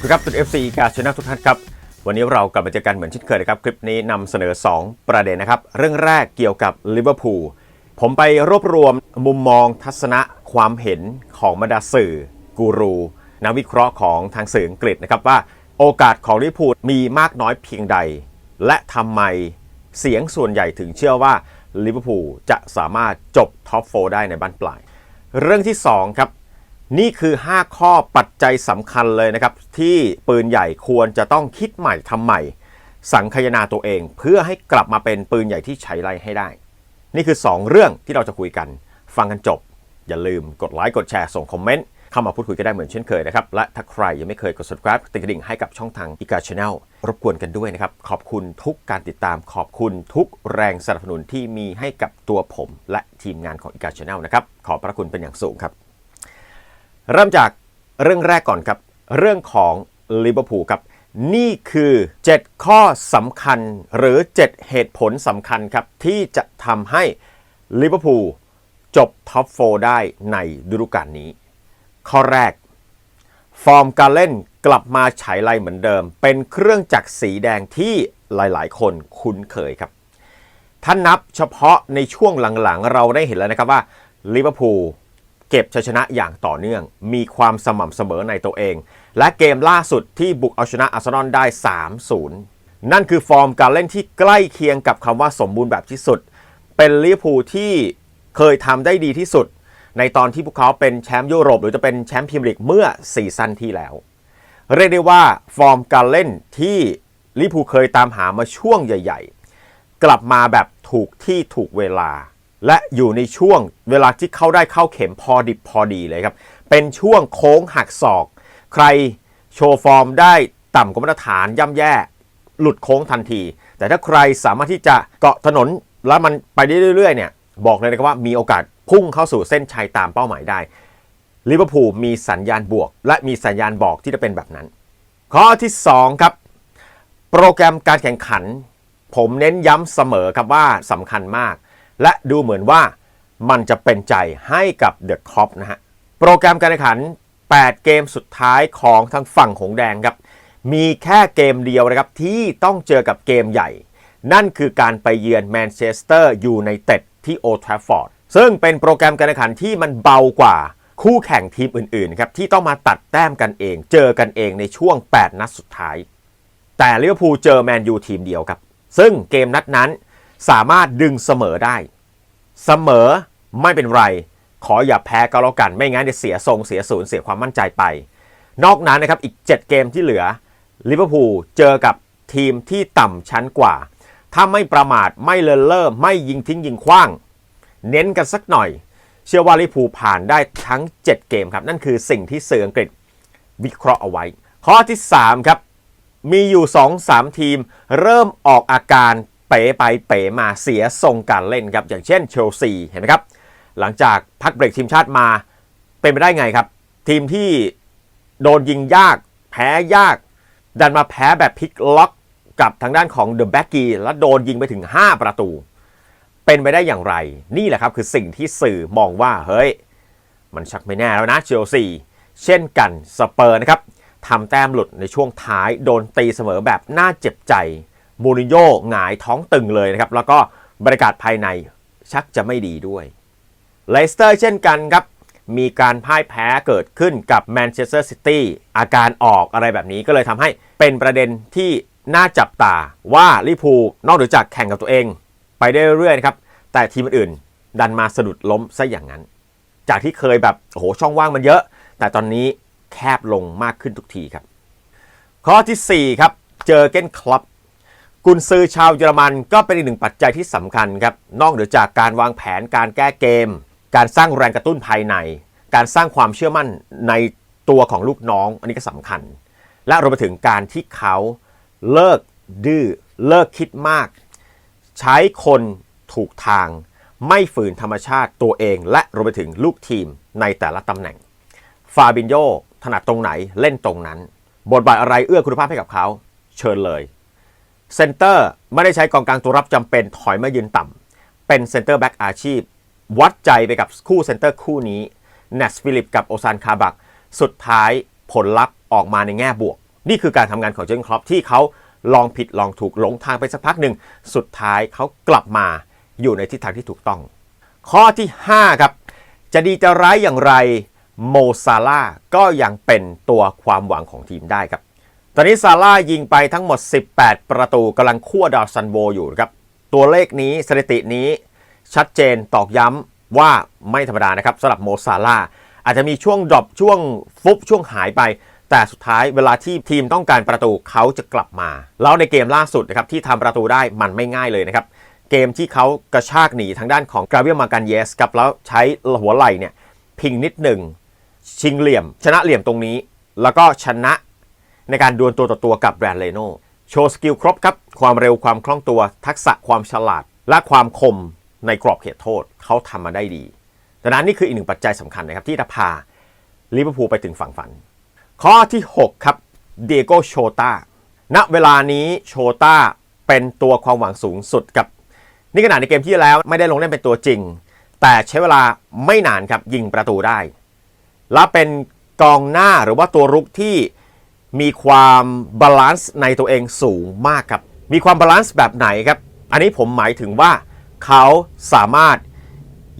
ครับตุน FC กาชนะทุกท่านครับ วันนี้เรากลับมาเจอกันเหมือนเช่นเคยนะครับ คลิปนี้นำเสนอ 2 ประเด็นนะครับ เรื่องแรกเกี่ยวกับลิเวอร์พูลผมไปรวบรวมมุมมองทัศนะความเห็นของบรรดาสื่อ กูรูนักวิเคราะห์ของทางสื่ออังกฤษนะครับว่าโอกาสของลิเวอร์พูลมีมากน้อยเพียงใด และทำไมเสียงส่วนใหญ่ถึงเชื่อว่าลิเวอร์พูลจะสามารถจบท็อปโฟได้ในบ้านปลาย เรื่องที่2ครับ นี่คือ 5 ข้อปัจจัยสำคัญเลยนะครับ ที่ปืนใหญ่ควรจะต้องคิดใหม่ทำใหม่ สังคายนาตัวเอง เพื่อให้กลับมาเป็นปืนใหญ่ที่ใช้ไรให้ได้ นี่คือ 2 เรื่องที่เราจะคุยกัน ฟังกันจบ อย่าลืมกดไลค์กดแชร์ส่งคอมเมนต์เข้ามาพูดคุยกันได้เหมือนเช่นเคยนะครับ และถ้าใครยังไม่เคยกด subscribe ติดกระดิ่งให้กับช่องทางอีกาช n แนลรบกวนกันด้วยนะครับ ขอบคุณทุกการติดตามขอบคุณทุกแรงสนับสนุนที่มีให้กับตัวผม และทีมงานของอีกาช n แนลนะครับขอบพระคุณเป็นอย่างสูงครับ เริ่มจากเรื่องแรกก่อนครับ เรื่องของลิเวอร์พูลครับนี่คือ 7 ข้อสำคัญหรือ 7 เหตุผลสำคัญครับ ที่จะทำให้ลิเวอร์พูลจบท็อป4ได้ในฤดูกาลนี้ ข้อแรก ฟอร์มการเล่นกลับมาฉายไลเหมือนเดิม เป็นเครื่องจักรสีแดงที่หลายๆ คนคุ้นเคยครับ ถ้านับเฉพาะในช่วงหลังๆ เราได้เห็นแล้วนะครับว่าลิเวอร์พูล เก็บชัยชนะอย่างต่อเนื่อง มีความสม่ำเสมอในตัวเอง และเกมล่าสุดที่บุกเอาชนะอาร์เซนอลได้ 3-0 นั่นคือฟอร์มการเล่นที่ใกล้เคียงกับคำว่าสมบูรณ์แบบที่สุด เป็นลิเวอร์พูลที่เคยทำได้ดีที่สุด ในตอนที่พวกเขาเป็นแชมป์ยุโรป หรือจะเป็นแชมป์พรีเมียร์ลีกเมื่อซีซั่นที่แล้ว เรียกได้ว่าฟอร์มการเล่นที่ลิเวอร์พูลเคยตามหามาช่วงใหญ่ ๆ กลับมาแบบถูกที่ถูกเวลา และอยู่ในช่วงเวลาที่เขาได้เข้าเข็มพอดิบพอดีเลยครับ เป็นช่วงโค้งหักศอก ใครโชว์ฟอร์มได้ต่ำกว่ามาตรฐานย่ำแย่ หลุดโค้งทันที แต่ถ้าใครสามารถที่จะเกาะถนนแล้วมันไปได้เรื่อยๆเนี่ยบอกเลยนะครับว่ามีโอกาสพุ่งเข้าสู่เส้นชัยตามเป้าหมายได้ลิเวอร์พูลมีสัญญาณบวก และมีสัญญาณบอกที่จะเป็นแบบนั้น ข้อที่2ครับโปรแกรมการแข่งขัน ผมเน้นย้ำเสมอครับว่าสำคัญมาก และดูเหมือนว่ามันจะเป็นใจให้กับเดอะคอปนะฮะ โปรแกรมการแข่งขัน 8 เกมสุดท้ายของทางฝั่งของแดงครับ มีแค่เกมเดียวนะครับที่ต้องเจอกับเกมใหญ่ นั่นคือการไปเยือนแมนเชสเตอร์ยูไนเต็ดที่โอทราฟฟอร์ด ซึ่งเป็นโปรแกรมการแข่งขันที่มันเบากว่าคู่แข่งทีมอื่นๆครับที่ต้องมาตัดแต้มกันเอง เจอกันเองในช่วง 8 นัดสุดท้าย แต่ลิเวอร์พูลเจอแมนยูทีมเดียวครับ ซึ่งเกมนัดนั้น สามารถดึงเสมอได้ เสมอไม่เป็นไร ขออย่าแพ้ก็แล้วกัน ไม่งั้นจะเสียทรงเสียศูนย์เสียความมั่นใจไป นอกนั้นนะครับอีก 7 เกมที่เหลือลิเวอร์พูลเจอกับทีมที่ต่ำชั้นกว่า ถ้าไม่ประมาทไม่เลินเล่อไม่ยิงทิ้งยิงขว้าง เน้นกันสักหน่อย เชื่อว่าลิเวอร์พูลผ่านได้ทั้ง 7 เกมครับ นั่นคือสิ่งที่สื่ออังกฤษวิเคราะห์เอาไว้ ข้อที่ 3 ครับ มีอยู่ 2-3 ทีม เริ่มออกอาการ เป๋ไปเป๋มาเสียทรงการเล่นครับอย่างเช่นเชลซีเห็นไหมครับ หลังจากพักเบรกทีมชาติมาเป็นไปได้ไงครับ ทีมที่โดนยิงยาก แพ้ยาก ดันมาแพ้แบบพลิกล็อกกับทางด้านของเดอะแบ็กกี้แล้วโดนยิงไปถึง 5 ประตู เป็นไปได้อย่างไร นี่แหละครับคือสิ่งที่สื่อมองว่าเฮ้ย มันชักไม่แน่แล้วนะเชลซีเช่นกันสเปอร์นะครับทำแต้มหลุดในช่วงท้ายโดนตีเสมอแบบน่าเจ็บใจ มูรินโญ่หงายท้องตึงเลยนะครับ แล้วก็บรรยากาศภายในชักจะไม่ดีด้วยเลสเตอร์เช่นกันครับ มีการพ่ายแพ้เกิดขึ้นกับแมนเชสเตอร์ซิตี้อาการออกอะไรแบบนี้ก็เลยทำให้เป็นประเด็นที่น่าจับตาว่าลิพูนอกหนือจากแข่งกับตัวเอง ไปได้เรื่อยๆครับ แต่ทีมอื่นดันมาสะดุดล้มซะอย่างนั้น จากที่เคยแบบโอ้โหช่องว่างมันเยอะ แต่ตอนนี้แคบลงมากขึ้นทุกทีครับ ข้อทีสี่4 ครับ เจอเก้นคลับ กุนซือชาวเยอรมันก็เป็นอีกหนึ่งปัจจัยที่สำคัญครับ นอกเหนือจากการวางแผนการแก้เกม การสร้างแรงกระตุ้นภายใน การสร้างความเชื่อมั่นในตัวของลูกน้อง อันนี้ก็สำคัญ และรวมไปถึงการที่เขาเลิกดื้อเลิกคิดมาก ใช้คนถูกทาง ไม่ฝืนธรรมชาติตัวเอง และรวมไปถึงลูกทีมในแต่ละตำแหน่ง ฟาบินโยถนัดตรงไหนเล่นตรงนั้น บทบาทอะไรเอื้อคุณภาพให้กับเขา เชิญเลย เซนเตอร์ไม่ได้ใช้กองกลางตัวรับจำเป็นถอยมายืนต่ำเป็นเซนเตอร์แบ็กอาชีพ วัดใจไปกับคู่เซนเตอร์คู่นี้เนสฟิลิปกับโอซานคาบัก สุดท้ายผลลัพธ์ออกมาในแง่บวก นี่คือการทำงานของเจอร์เกนคล็อปที่เขาลองผิดลองถูกหลงทางไปสักพักหนึ่ง สุดท้ายเขากลับมาอยู่ในทิศทางที่ถูกต้อง ข้อที่ 5 ครับ จะดีจะร้ายอย่างไรโมซาลาก็ยังเป็นตัวความหวังของทีมได้ครับ ตอนนี้ซาร่ายิงไปทั้งหมด 18 ประตูกำลังคั่วดาวซันโวอยู่ครับ ตัวเลขนี้สถิตินี้ชัดเจนตอกย้ำว่าไม่ธรรมดานะครับสำหรับโมซาลาอาจจะมีช่วงดรอปช่วงฟุบช่วงหายไป แต่สุดท้ายเวลาที่ทีมต้องการประตูเขาจะกลับมา แล้วในเกมล่าสุดนะครับที่ทำประตูได้มันไม่ง่ายเลยนะครับเกมที่เขากระชากหนีทางด้านของกราเวียมากันเยสกับแล้วใช้หัวไหล่เนี่ยพิงนิดหนึ่งชิงเหลี่ยม ชนะเหลี่ยมตรงนี้ แล้วก็ชนะ ในการดวลตัวต่อตัวกับแบรนด์เลโน่โชว์สกิลครบครับ ความเร็วความคล่องตัวทักษะความฉลาด และความคมในกรอบเขตโทษเขาทำมาได้ดีดังนั้นนี่คืออีกหนึ่งปัจจัยสำคัญนะครับที่จะพาลิเวอร์พูลไปถึงฝั่งฝัน ข้อที่ 6 ครับเดโกโชตาณเวลานี้โชตาเป็นตัวความหวังสูงสุดกับ นี่ขนาดในเกมที่แล้วไม่ได้ลงเล่นเป็นตัวจริง แต่ใช้เวลาไม่นานครับยิงประตูได้ และเป็นกองหน้าหรือว่าตัวรุกที่ มีความบาลานซ์ในตัวเองสูงมากครับ มีความบาลานซ์แบบไหนครับ อันนี้ผมหมายถึงว่าเขาสามารถ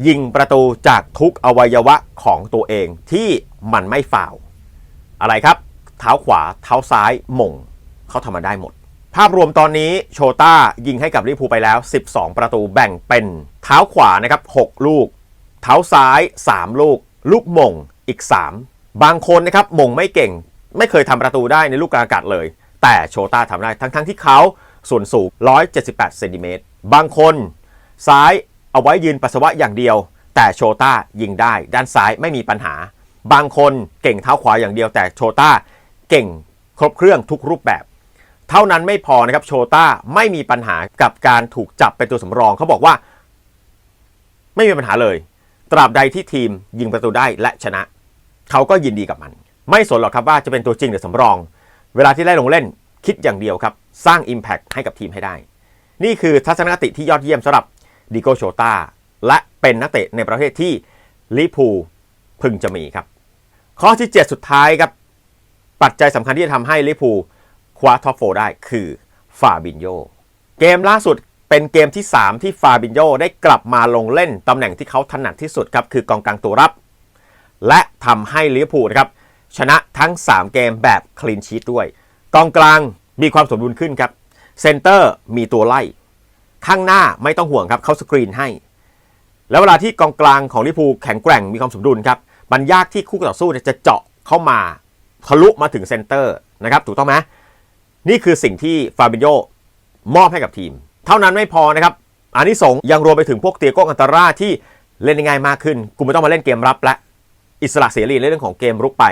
ยิงประตูจากทุกอวัยวะของตัวเองที่มันไม่ฝ่าว อะไรครับ เท้าขวาเท้าซ้ายมงเขาทำมาได้หมด ภาพรวมตอนนี้โชต้ายิงให้กับลิพูไปแล้ว 12 ประตูแบ่งเป็นเท้าขวานะครับ 6 ลูก เท้าซ้าย 3 ลูก ลูกมงอีก 3 บางคนนะครับมงไม่เก่ง ไม่เคยทำประตูได้ในลูกกลางอากาศเลย แต่โชต้าทำได้ทั้งๆทที่เขาส่วนสูง 178 เซนติเมตร บางคนซ้ายเอาไว้ยืนปัสสาวะอย่างเดียว แต่โชต้ายิงได้ ด้านซ้ายไม่มีปัญหา บางคนเก่งเท้าขวาอย่างเดียว แต่โชต้าเก่งครบเครื่องทุกรูปแบบ เท่านั้นไม่พอนะครับโชต้าไม่มีปัญหากับการถูกจับเป็นตัวสำรองเขาบอกว่า ไม่มีปัญหาเลย ตราบใดที่ทีมยิงประตูได้และชนะ เขาก็ยินดีกับมัน ไม่สนหรอกครับว่าจะเป็นตัวจริงหรือสำรอง เวลาที่ไล่ลงเล่นคิดอย่างเดียวครับ สร้าง Impact ให้กับทีมให้ได้ นี่คือทัศนคติที่ยอดเยี่ยมสำหรับดิโกโชตาและเป็นนักเตะในประเทศที่ลิพูพึงจะมีครับ ข้อที่ 7 สุดท้ายครับ ปัจจัยสำคัญที่จะทำให้ลิพูคว้าท็อปโฟได้คือฟาบินโยเกมล่าสุดเป็นเกมที่ 3 ที่ฟาบินโยได้กลับมาลงเล่นตำแหน่งที่เขาถนัดที่สุดครับคือกองกลางตัวรับ และทำให้ลิเวอร์พูลนะครับ ชนะทั้ง 3 เกมแบบคลีนชีตด้วย กองกลางมีความสมดุลขึ้นครับเซนเตอร์มีตัวไล่ ข้างหน้าไม่ต้องห่วงครับเขาสกรีนให้ แล้วเวลาที่กองกลางของลิพูแข็งแกร่งมีความสมดุลครับมันยากที่คู่ต่อสู้จะเจาะเข้ามาทะลุมาถึงเซนเตอร์นะครับถูกต้องไหมนี่คือสิ่งที่ฟาบินโยมอบให้กับทีม เท่านั้นไม่พอนะครับอันนี้สงยังรวมไปถึงพวกเตียโกอันตาร่าที่เล่นได้ง่ายมากขึ้น กูไม่ต้องมาเล่นเกมรับและอิสระเสรีในเรื่องของเกมรุกไป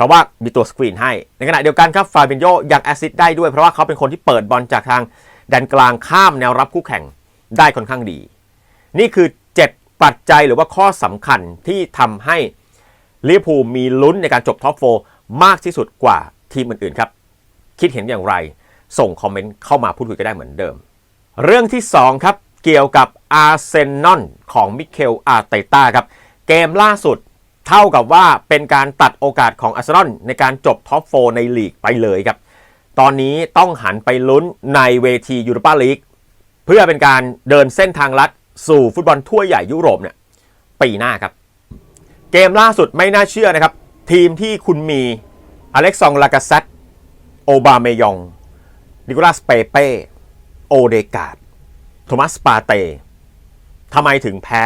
เพราะว่ามีตัวสกรีนให้ ในขณะเดียวกันครับฟาบินโยยังแอซิสต์ได้ด้วย เพราะว่าเขาเป็นคนที่เปิดบอลจากทางแดนกลางข้ามแนวรับคู่แข่งได้ค่อนข้างดี นี่คือ 7 ปัจจัยหรือว่าข้อสำคัญที่ทำให้ลิเวอร์พูลมีลุ้นในการจบท็อปโฟมากที่สุดกว่าทีมอื่นๆครับ คิดเห็นอย่างไร ส่งคอมเมนต์เข้ามาพูดคุยกันได้เหมือนเดิม เรื่องที่ 2 ครับ เกี่ยวกับอาร์เซนอลของมิเคลอาร์เตต้าครับ เกมล่าสุด เท่ากับว่าเป็นการตัดโอกาสของอาร์เซนอลในการจบท็อปโฟในลีกไปเลยครับ ตอนนี้ต้องหันไปลุ้นในเวทียูโรปาลีกเพื่อเป็นการเดินเส้นทางลัดสู่ฟุตบอลทั่วใหญ่ยุโรปเนี่ยปีหน้าครับ เกมล่าสุดไม่น่าเชื่อนะครับ ทีมที่คุณมีอเล็กซองลากาเซตโอบาเมยองนิโคลัสเปเป้โอเดกาดโทมัสปาเตทำไมถึงแพ้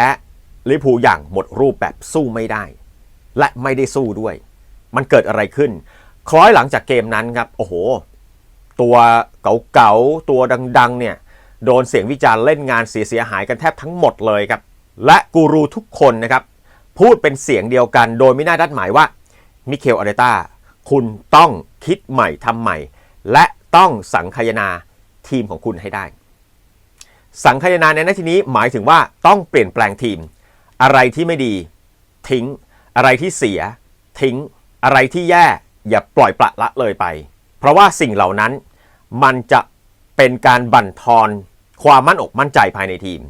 ลิพูอย่างหมดรูปแบบสู้ไม่ได้ และไม่ได้สู้ด้วย มันเกิดอะไรขึ้น คล้อยหลังจากเกมนั้นครับ โอ้โห ตัวเก่าๆ ตัวดังๆ เนี่ย โดนเสียงวิจารณ์เล่นงานเสียหายกันแทบทั้งหมดเลยครับ และกูรูทุกคนนะครับ พูดเป็นเสียงเดียวกัน โดยไม่น่าดัดหมายว่า มิเคลอาเดต้า คุณต้องคิดใหม่ทำใหม่ และต้องสังคายนาทีมของคุณให้ได้ สังคายนาในนาที่นี้หมายถึงว่าต้องเปลี่ยนแปลงทีม อะไรที่ไม่ดีทิ้ง อะไรที่เสีย ทิ้ง อะไรที่แย่อย่าปล่อยปละละเลยไป เพราะว่าสิ่งเหล่านั้นมันจะเป็นการบั่นทอนความมั่นอกมั่นใจภายในทีม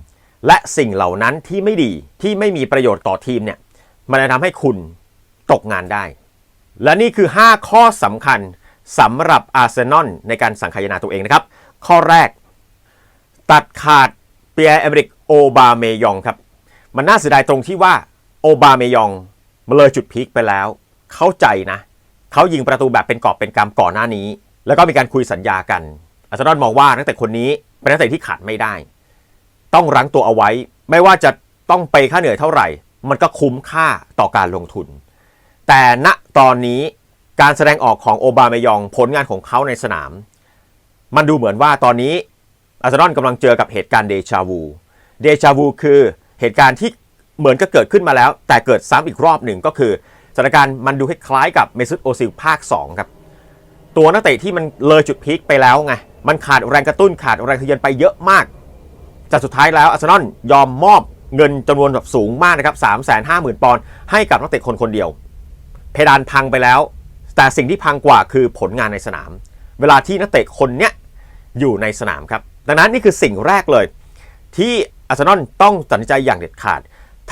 และสิ่งเหล่านั้นที่ไม่ดีที่ไม่มีประโยชน์ต่อทีมเนี่ยมันจะทำให้คุณตกงานได้ และนี่คือ 5 ข้อสำคัญสำหรับอาร์เซนอลในการสังคายนาตัวเองนะครับ ข้อแรก ตัดขาดเปียร์เอเมริกโอบาเมยองครับ มันน่าเสียดายตรงที่ว่าโอบาเมยอง มาเลยจุดพีคไปแล้ว เข้าใจนะ เขายิงประตูแบบเป็นกอบเป็นกำก่อนหน้านี้ แล้วก็มีการคุยสัญญากัน อาร์เซนอลมองว่านักเตะคนนี้เป็นนักเตะที่ขาดไม่ได้ ต้องรั้งตัวเอาไว้ ไม่ว่าจะต้องไปค่าเหนื่อยเท่าไหร่ มันก็คุ้มค่าต่อการลงทุน แต่ณตอนนี้การแสดงออกของโอบาเมยองผลงานของเขาในสนาม มันดูเหมือนว่าตอนนี้อาร์เซนอลกำลังเจอกับเหตุการณ์เดชาวู เดชาวูคือเหตุการณ์ที่ เหมือนก็เกิดขึ้นมาแล้ว แต่เกิดซ้ำอีกรอบหนึ่งก็คือสถานการณ์มันดูคล้ายๆกับเมซุตโอซิลภาค 2 ครับ ตัวนักเตะที่มันเลยจุดพีคไปแล้วไง มันขาดแรงกระตุ้นขาดแรงทะเยานไปเยอะมากแต่สุดท้ายแล้วอาร์เซนอลยอมมอบเงินจำนวนแบบสูงมากนะครับ3 5 0 0 0 0 ปอนด์ให้กับนักเตะคนคนเดียว เพดานพังไปแล้ว แต่สิ่งที่พังกว่าคือผลงานในสนาม เวลาที่นักเตะคนเนี้ยอยู่ในสนามครับ ดังนั้นนี่คือสิ่งแรกเลย ที่อาร์เซนอลต้องตัดสินใจอย่างเด็ดขาด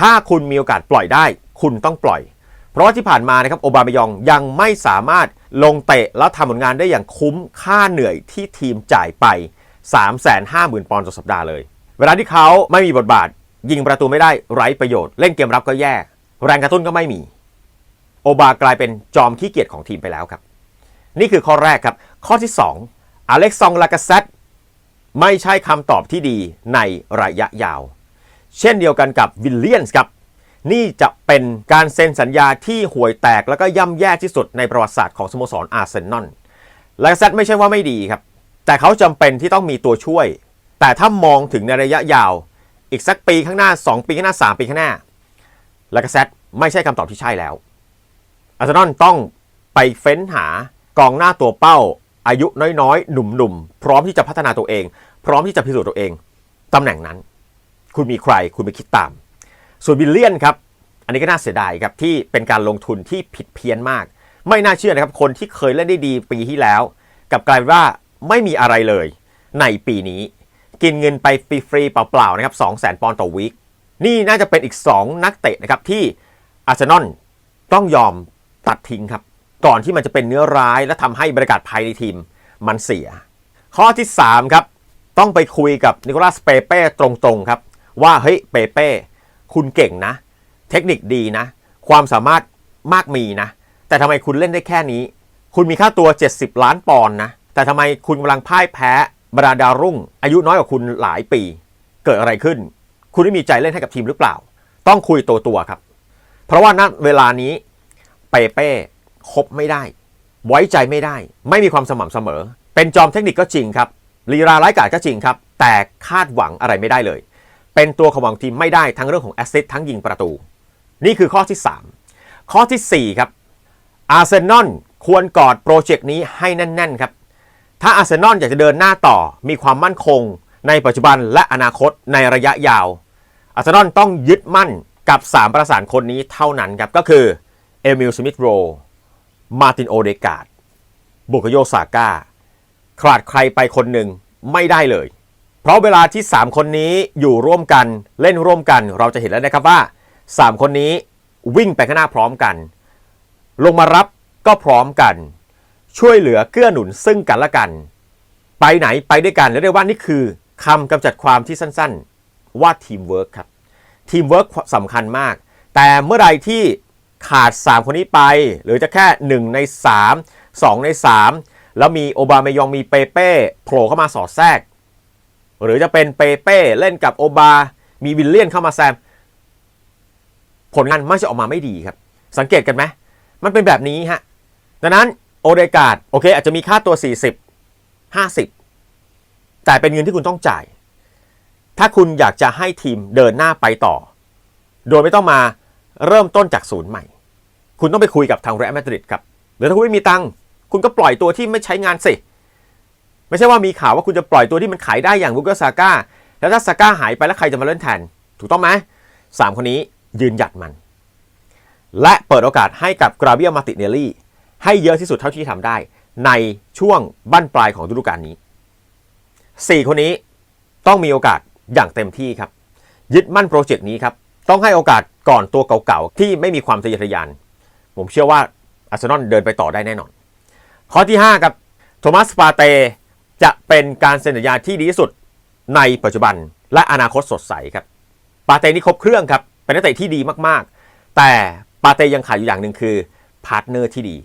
ถ้าคุณมีโอกาสปล่อยได้ คุณต้องปล่อย เพราะว่าที่ผ่านมานะครับโอบามายองยังไม่สามารถลงเตะแล้วทำผลงานได้อย่างคุ้มค่าเหนื่อยที่ทีมจ่ายไป 350,000 ปอนด์ต่อสัปดาห์เลย เวลาที่เขาไม่มีบทบาท ยิงประตูไม่ได้ไร้ประโยชน์ เล่นเกมรับก็แย่ แรงกระตุ้นก็ไม่มี โอบากลายเป็นจอมขี้เกียจของทีมไปแล้วครับ นี่คือข้อแรกครับ ข้อที่ 2อเล็กซองลากาเซตไม่ใช่คำตอบที่ดีในระยะยาว เช่นเดียวกันกับวิลเลียนส์ครับ นี่จะเป็นการเซ็นสัญญาที่ห่วยแตกแล้วก็ย่ำแย่ที่สุดในประวัติศาสตร์ของสโมสรอาร์เซนอลลากาเซตไม่ใช่ว่าไม่ดีครับ แต่เขาจำเป็นที่ต้องมีตัวช่วย แต่ถ้ามองถึงในระยะยาว อีกสักปีข้างหน้า 2 ปีข้างหน้า 3 ปีข้างหน้าลากาเซตไม่ใช่คำตอบที่ใช่แล้วอาร์เซนอลต้องไปเฟ้นหากองหน้าตัวเป้า อายุน้อยๆ หนุ่มๆ พร้อมที่จะพัฒนาตัวเอง พร้อมที่จะพิสูจน์ตัวเองตำแหน่งนั้น คุณมีใครคุณไปคิดตาม ส่วนวิลเลียนครับ อันนี้ก็น่าเสียดายครับที่เป็นการลงทุนที่ผิดเพี้ยนมาก ไม่น่าเชื่อนะครับ คนที่เคยเล่นได้ดีปีที่แล้ว กับกลายว่าไม่มีอะไรเลยในปีนี้ กินเงินไปฟรีๆเปล่าๆนะครับ2 0 0 0 0 0ปอนด์ต่อวีคนี่น่าจะเป็นอีก 2 นักเตะนะครับที่อาร์เซนอลต้องยอมตัดทิ้งครับ ก่อนที่มันจะเป็นเนื้อร้ายและทำให้บรรยากาศภายในทีมมันเสีย ข้อที่ 3 ครับ ต้องไปคุยกับนิโคลัสเปเป้ตรงๆครับ ว่าเฮ้ยเปเป้คุณเก่งนะ เทคนิคดีนะ ความสามารถมากมีนะ แต่ทำไมคุณเล่นได้แค่นี้ คุณมีค่าตัว 70 ล้านปอนด์นะ แต่ทำไมคุณกำลังพ่ายแพ้บรรดาดารุ่ง อายุน้อยกว่าคุณหลายปี เกิดอะไรขึ้น คุณไม่มีใจเล่นให้กับทีมหรือเปล่า ต้องคุยตัวตัวครับ เพราะว่าณเวลานี้เปเป้คบไม่ได้ ไว้ใจไม่ได้ ไม่มีความสม่ำเสมอ เป็นจอมเทคนิคก็จริงครับลีลาร้ายกาจก็จริงครับ แต่คาดหวังอะไรไม่ได้เลย เป็นตัวขวางทีมไม่ได้ทั้งเรื่องของแอสซิสทั้งยิงประตู นี่คือข้อที่ 3 ข้อทีสี่ 4 ครับอาร์เซนอลควรกอดโปรเจกต์นี้ให้แน่น ๆ ครับ ถ้าอาร์เซนอลอยากจะเดินหน้าต่อมีความมั่นคง ในปัจจุบันและอนาคตในระยะยาวอาร์เซนอลต้องยึดมั่นกับ 3 ประสานคนนี้เท่านั้นครับ ก็คือเอมิลสมิธโรมาตินโอเดกาดบุคโยซาก้าขาดใครไปคนหนึ่งไม่ได้เลย เพราะเวลาที่ 3 คนนี้อยู่ร่วมกันเล่นร่วมกัน เราจะเห็นแล้วนะครับว่า 3 คนนี้วิ่งไปข้างหน้าพร้อมกัน ลงมารับก็พร้อมกัน ช่วยเหลือเกื้อหนุนซึ่งกันและกัน ไปไหนไปด้วยกันเรียกว่านี่คือคำกำจัดความที่สั้นๆ ว่าทีมเวิร์คครับทีมเวิร์คสำคัญมาก แต่เมื่อไรที่ขาด 3 คนนี้ไป หรือจะแค่ 1 ใน 3 2 ใน 3 แล้วมีโอบาเมยองมีเปเป้โผล่เข้ามาสอดแทรก หรือจะเป็นเปเป้เล่นกับโอบา มีวิลเลียนเข้ามาแซม ผลงานมักจะออกมาไม่ดีครับ สังเกตกันไหมมันเป็นแบบนี้ฮะ ดังนั้นโอเดกาดโอเค อาจจะมีค่าตัว 40 50 แต่เป็นเงินที่คุณต้องจ่าย ถ้าคุณอยากจะให้ทีมเดินหน้าไปต่อ โดยไม่ต้องมาเริ่มต้นจากศูนย์ใหม่ คุณต้องไปคุยกับทางเรอัลมาดริดครับหรือถ้าคุณไม่มีตังค์คุณก็ปล่อยตัวที่ไม่ใช้งานสิ ไม่ใช่ว่ามีข่าวว่าคุณจะปล่อยตัวที่มันขายได้อย่างบุกเกอร์ซาก้าแล้วถ้าซาก้าหายไปแล้วใครจะมาเล่นแทน ถูกต้องไหมสามคนนี้ยืนหยัดมัน และเปิดโอกาสให้กับกราเบียมาติเนลลี่ให้เยอะที่สุดเท่าที่ทำได้ ในช่วงบั้นปลายของฤดูกาลนี้ 4 คนนี้ต้องมีโอกาสอย่างเต็มที่ครับ ยึดมั่นโปรเจกต์นี้ครับ ต้องให้โอกาสก่อนตัวเก่าๆ ที่ไม่มีความทะเยอทะยาน ผมเชื่อว่าอาร์เซนอลเดินไปต่อได้แน่นอน ข้อที่ 5 ครับ โทมัสปาเต จะเป็นการเซ็นสัญญาที่ดีที่สุดในปัจจุบันและอนาคตสดใสครับ ปาเตนี่ครบเครื่องครับ เป็นนักเตะที่ดีมากๆ แต่ปาเตยังขาดอยู่อย่างหนึ่งคือพาร์ทเนอร์ที่ดี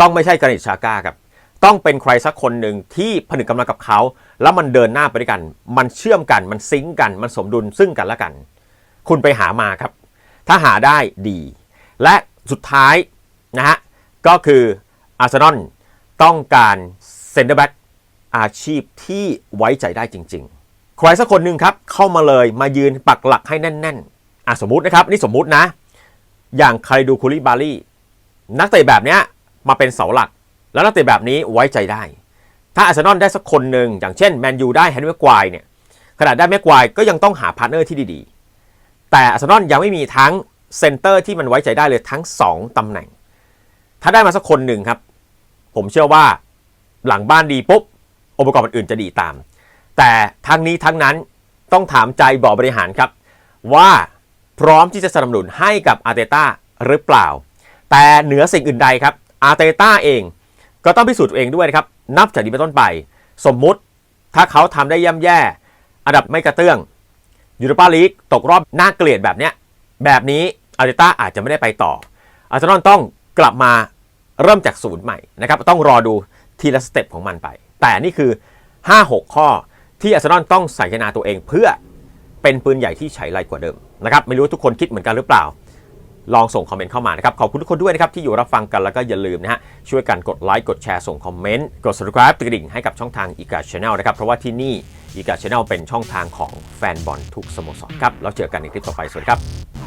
ต้องไม่ใช่กรานิชาก้าครับ ต้องเป็นใครสักคนหนึ่งที่ผนึกกำลังกับเขา แล้วมันเดินหน้าไปด้วยกัน มันเชื่อมกัน มันซิงก์กัน มันสมดุลซึ่งกันและกัน คุณไปหามาครับ ถ้าหาได้ดี และสุดท้ายนะฮะ ก็คืออาร์เซนอลต้องการเซนเตอร์แบ็ก อาชีพที่ไว้ใจได้จริง ๆ ใครสักคนหนึ่งครับเข้ามาเลยมายืนปักหลักให้แน่นๆอะสมมุตินะครับนี่สมมุตินะ อย่างใครดูคูลิบาลี่นักเตะแบบเนี้ยมาเป็นเสาหลัก แล้วนักเตะแบบนี้ไว้ใจได้ ถ้าอาร์เซนอลได้สักคนหนึ่งอย่างเช่นแมนยูได้แฮนด์แม็กควายเนี่ยขนาดได้แม็กควายก็ยังต้องหาพาร์ทเนอร์ที่ดีๆ แต่อาร์เซนอลยังไม่มีทั้งเซนเตอร์ที่มันไว้ใจได้เลยทั้ง 2ตำแหน่ง ถ้าได้มาสักคนหนึ่งครับ ผมเชื่อว่าหลังบ้านดีปุ๊บ องค์ประกอบอื่นๆจะดีตาม แต่ทั้งนี้ทั้งนั้นต้องถามใจบอร์ดบริหารครับ ว่าพร้อมที่จะสนับสนุนให้กับอาร์เตต้าหรือเปล่า แต่เหนือสิ่งอื่นใดครับอาร์เตต้าเองก็ต้องพิสูจน์ตัวเองด้วยนะครับ นับจากนี้เป็นต้นไป สมมุติถ้าเขาทำได้ย่ำแย่ อันดับไม่กระเตื้องยูโรปาลีกตกรอบน่าเกลียดแบบเนี้ยแบบนี้อาร์เตต้าอาจจะไม่ได้ไปต่ออาร์เซนอลต้องกลับมาเริ่มจากศูนย์ใหม่นะครับ ต้องรอดูทีละสเต็ปของมันไป แต่นี่คือ 5-6 ข้อที่อาร์เซนอลต้องใส่ชนะตัวเองเพื่อเป็นปืนใหญ่ที่ใช้ไรกว่าเดิมนะครับไม่รู้ทุกคนคิดเหมือนกันหรือเปล่า ลองส่งคอมเมนต์เข้ามานะครับ ขอบคุณทุกคนด้วยนะครับ ที่อยู่รับฟังกันแล้วก็อย่าลืมนะฮะช่วยกันกดไลค์กดแชร์ส่งคอมเมนต์กด subscribe ติดกระดิ่งให้กับช่องทางอีกาช Channel นะครับเพราะว่าที่นี่อีกาช Channel เป็นช่องทางของแฟนบอลทุกสโมสรครับแล้วเจอกันในคลิปต่อไปสวัสดีครับ